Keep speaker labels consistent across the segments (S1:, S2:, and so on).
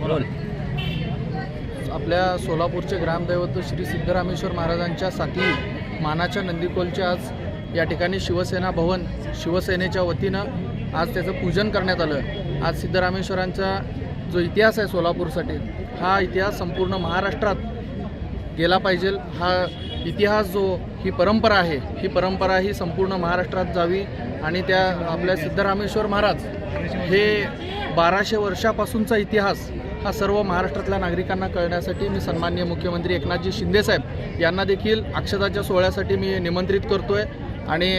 S1: बोल.
S2: आपल्या सोलापूरचे ग्रामदैवत श्री सिद्धरामेश्वर महाराजांच्या साथी मानाच्या नंदीकोलचे आज या ठिकाणी शिवसेना भवन शिवसेनेच्या वतीनं आज त्याचं पूजन करण्यात आलं. आज सिद्धरामेश्वरांचा जो इतिहास आहे सोलापूरसाठी हा इतिहास संपूर्ण महाराष्ट्रात गेला पाहिजे. हा इतिहास जो ही परंपरा आहे. ही परंपरा ही संपूर्ण महाराष्ट्रात जावी आणि त्या आपल्या सिद्धरामेश्वर महाराज हे बाराशे वर्षापासूनचा इतिहास हा सर्व महाराष्ट्रातल्या नागरिकांना कळण्यासाठी मी सन्माननीय मुख्यमंत्री एकनाथजी शिंदेसाहेब यांना देखील अक्षताच्या सोहळ्यासाठी मी निमंत्रित करतो आहे आणि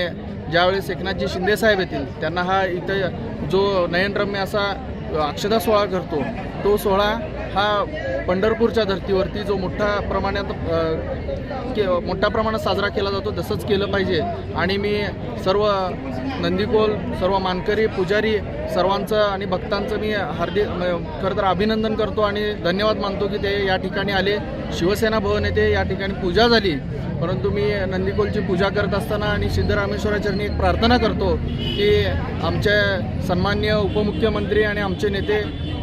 S2: ज्यावेळेस एकनाथजी शिंदेसाहेब येतील त्यांना हा इथं जो नयनरम्य असा अक्षता सोहळा करतो तो सोहळा हा पंढरपूरच्या धर्तीवरती जो मोठ्या प्रमाणात के मोठ्या प्रमाणात साजरा केला जातो तसंच केलं पाहिजे. आणि मी सर्व नंदीकोल सर्व मानकरी पुजारी सर्वांचं आणि भक्तांचं मी हार्दिक खरं तर अभिनंदन करतो आणि धन्यवाद मानतो की ते या ठिकाणी आले. शिवसेना भवन येथे या ठिकाणी पूजा झाली. परंतु मी नंदीकोलची पूजा करत असताना आणि सिद्धरामेश्वराचरणी एक प्रार्थना करतो की आमच्या सन्मान्य उपमुख्यमंत्री आणि आमचे नेते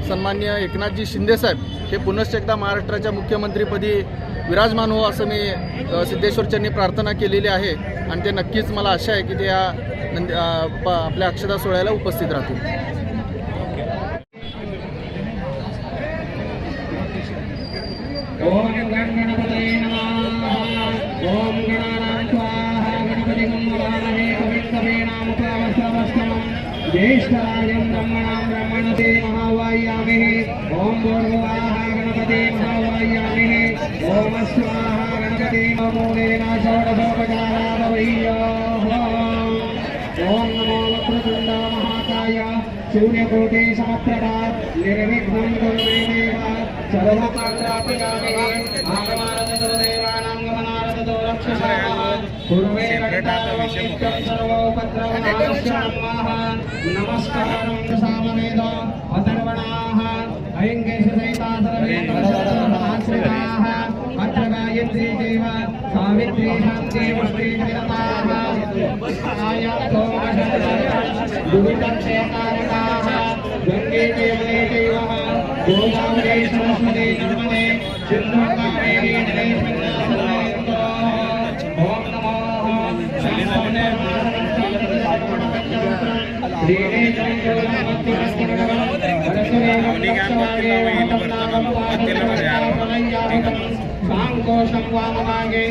S2: सन्मान्य एकनाथजी शिंदेसाहेब हे पुनश्च एकदा महाराष्ट्राच्या मुख्यमंत्रीपदी विराजमान हो असं मी सिद्धेश्वरचरणी सिद्धेश्वरच्यांनी प्रार्थना केलेली आहे. आणि ते नक्कीच मला आशा आहे की ते या नंदी प- आपल्या अक्षता सोहळ्याला उपस्थित राहतील.
S3: कवीनामुपवस्त्रवस्त्रम् ज्येष्ठराजं ब्रह्मणां ब्रह्मणसे महावाह्यामिः ओम भूर्भुवाः गणपते महावाह्यामिः ओम स्वाहा गणपते नमोदेन षोडशोपचारावह्योः ओम नमो वक्रतुण्ड महाकाय शून्यकोटि समप्रभा निर्विघ्नं कुरु मे देव सर्वकार्यापयामि आगमानन्दो देवानां गमनारदो నమస్కారం సామవేద అధర్వణాః అయంగేశైతాసరవేంద్రశ్రితాః అత్ర గాయత్రీ దేవ సావిత్రీ శాంతి ముష్టి నిరతాః గంగే దేవే దేవః గోదావరే సరస్వతే నర్మదే చింతాకారే గణేశ సాంకోశం వామనాగే